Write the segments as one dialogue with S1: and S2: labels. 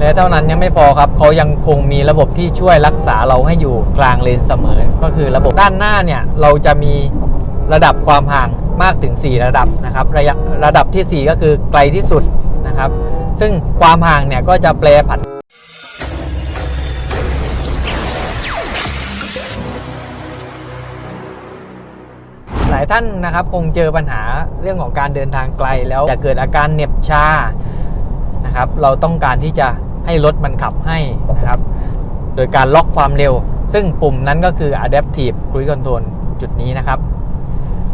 S1: และเท่านั้นยังไม่พอครับเขายังคงมีระบบที่ช่วยรักษาเราให้อยู่กลางเลนเสมอ ก็คือระบบด้านหน้าเนี่ยเราจะมีระดับความห่างมากถึง 4 ระดับนะครับระยะระดับทีสี่4 ก็คือไกลที่สุดนะครับ ซึ่งความห่างเนี่ยก็จะแปรผันหลายท่านนะครับคงเจอปัญหาเรื่องของการเดินทางไกลแล้วจะเกิดอาการเหน็บชานะครับ เราต้องการที่จะ ให้รถมันขับให้นะครับ โดยการล็อกความเร็ว ซึ่งปุ่มนั้นก็คือ adaptive cruise control จุดนี้นะครับ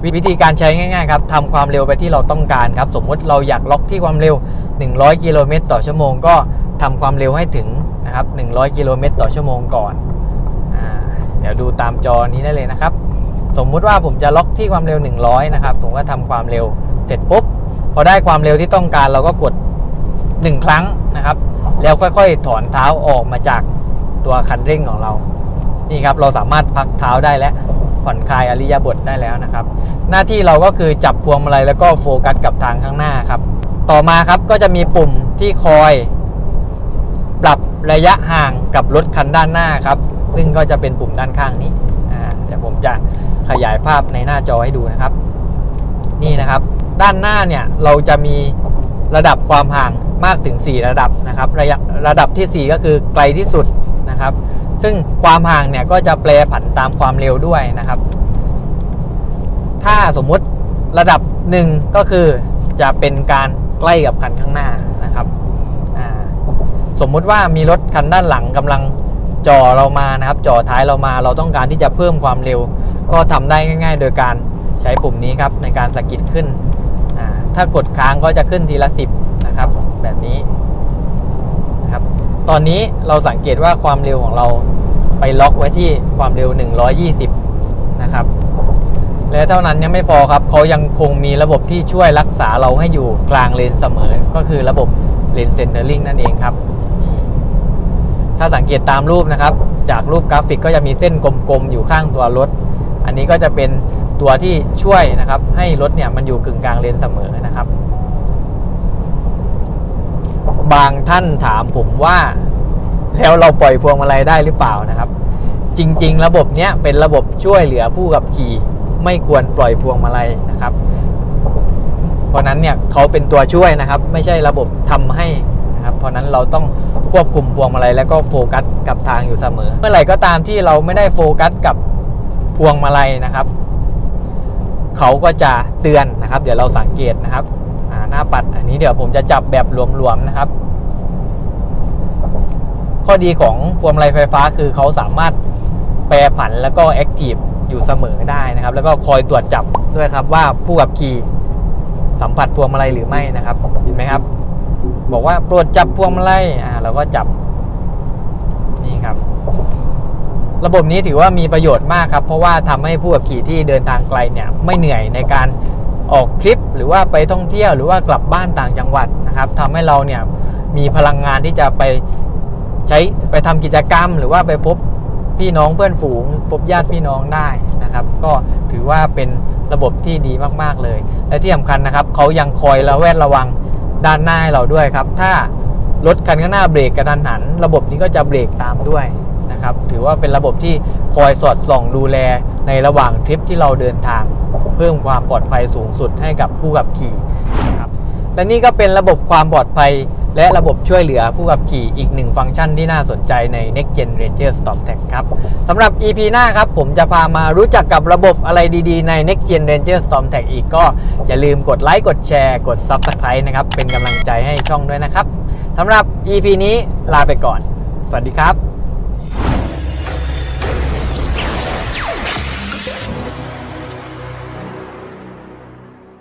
S1: วิธีการใช้ง่ายๆครับทำความเร็วไปที่เราต้องการครับ สมมติเราอยากล็อกที่ความเร็ว 100 กิโลเมตรต่อชั่วโมงก็ทำความเร็วให้ถึงนะครับ 100 กิโลเมตรต่อชั่วโมงก่อนอเดี๋ยวดูตามจอนี้ได้เลยนะครับ สมมุติว่าผมจะล็อกที่ความเร็ว 100 นะครับ ผมก็ทำความเร็วเสร็จปุ๊บพอได้ความเร็วที่ต้องการเราก็กด 1 ครั้งนะครับ แล้วค่อยๆ ถอนเท้าออกมาจากตัวคันเร่งของเรา นี่ครับเราสามารถพักเท้าได้แล้วผ่อนคลายอริยบทได้แล้วนะครับ หน้าที่เราก็คือจับพวงมาลัยแล้วก็โฟกัสกับทางข้างหน้าครับ ต่อมาครับก็จะมีปุ่มที่คอย ปรับระยะห่างกับรถคันด้านหน้าครับ ซึ่งก็จะเป็นปุ่มด้านข้างนี้เดี๋ยวผมจะขยายภาพในหน้าจอให้ดูนะครับ นี่นะครับ ด้านหน้าเนี่ยเราจะมี ระดับความห่างมากถึง 4 ระดับนะครับ ระยะระดับทีสี่ 4 ก็คือไกลที่สุดนะครับ ซึ่งความห่างเนี่ยก็จะแปรผันตามความเร็วด้วยนะครับ ถ้าสมมุติระดับหนึ่งก็คือจะเป็นการใกล้กับคันข้างหน้านะครับสมมุติว่ามีรถคันด้านหลังกำลังจ่อเรามานะครับจ่อท้ายเรามาเราต้องการที่จะเพิ่มความเร็ว ก็ทำได้ง่าย ๆ โดยการใช้ปุ่มนี้ครับในการสะกิดขึ้น ถ้ากดค้างก็จะขึ้นทีละ10นะครับ แบบนี้นะครับ ตอนนี้เราสังเกตว่าความเร็วของเราไปล็อกไว้ที่ความเร็ว 120 นะครับ และเท่านั้นยังไม่พอครับเขายังคงมีระบบที่ช่วยรักษาเราให้อยู่กลางเลนเสมอ ก็คือระบบเลนเซนเตอร์ลิงนั่นเองครับ ถ้าสังเกตตามรูปนะครับ จากรูปกราฟิกก็จะมีเส้นกลมๆอยู่ข้างตัวรถ อันนี้ก็จะเป็น ตัวที่ช่วยนะครับ ให้รถเนี่ยมันอยู่กึ่งกลางเลนเสมอนะครับ บางท่านถามผมว่าแล้วเราปล่อยพวงมาลัยได้หรือเปล่านะครับ จริง ๆ ระบบเนี้ยเป็นระบบช่วยเหลือผู้ขับขี่ ไม่ควรปล่อยพวงมาลัยนะครับ เพราะนั้นเนี่ยเขาเป็นตัวช่วยนะครับ ไม่ใช่ระบบทำให้นะครับ เพราะนั้นเราต้องควบคุมพวงมาลัยแล้วก็โฟกัสกับทางอยู่เสมอ เมื่อไหร่ก็ตามที่เราไม่ได้โฟกัสกับพวงมาลัยนะครับ เขาก็จะเตือนนะครับ เดี๋ยวเราสังเกตนะครับหน้าปัดอันนี้เดี๋ยวผมจะจับแบบรวมๆนะครับ ข้อดีของพวงมาลัยไฟฟ้าคือเขาสามารถแปรผันแล้วก็แอคทีฟอยู่เสมอได้นะครับ แล้วก็คอยตรวจจับด้วยครับว่าผู้ขับขี่สัมผัสพวงมาลัยหรือไม่นะครับเห็นไหมครับ บอกว่าโปรดจับพวงมาลัยอ่าเราก็จับนี่ครับ ระบบนี้ถือว่ามีประโยชน์มากครับ เพราะว่าทำให้ผู้ขับขี่ที่เดินทางไกลเนี่ยไม่เหนื่อยในการออกทริป หรือว่าไปท่องเที่ยวหรือว่ากลับบ้านต่างจังหวัดนะครับทำให้เราเนี่ยมีพลังงานที่จะไปใช้ไปทำกิจกรรม หรือว่าไปพบพี่น้องเพื่อนฝูง พบญาติพี่น้องได้นะครับ ก็ถือว่าเป็นระบบที่ดีมากๆเลย และที่สำคัญนะครับเขายังคอยระแวดระวังด้านหน้าให้เราด้วยครับ ถ้ารถคันข้างหน้าเบรกกระทันหัน ระบบนี้ก็จะเบรกตามด้วย นะครับถือว่าเป็นระบบที่คอยสอดส่องดูแลในระหว่างทริปที่เราเดินทาง เพิ่มความปลอดภัยสูงสุดให้กับผู้ขับขี่นะครับและนี่ก็เป็นระบบความปลอดภัย และระบบช่วยเหลือผู้ขับขี่อีกหนึ่งฟังก์ชันที่น่าสนใจใน Next Gen Ranger Stop Tag ครับสำหรับ EP หน้าครับผมจะพามารู้จักกับระบบอะไรดีๆใน Next Gen Ranger Storm Tag อีกก็อย่าลืมกดไลค์กดแชร์กด Subscribe นะครับเป็นกำลังใจให้ช่องด้วยนะครับสำหรับ EP นี้ลาไปก่อน สวัสดีครับ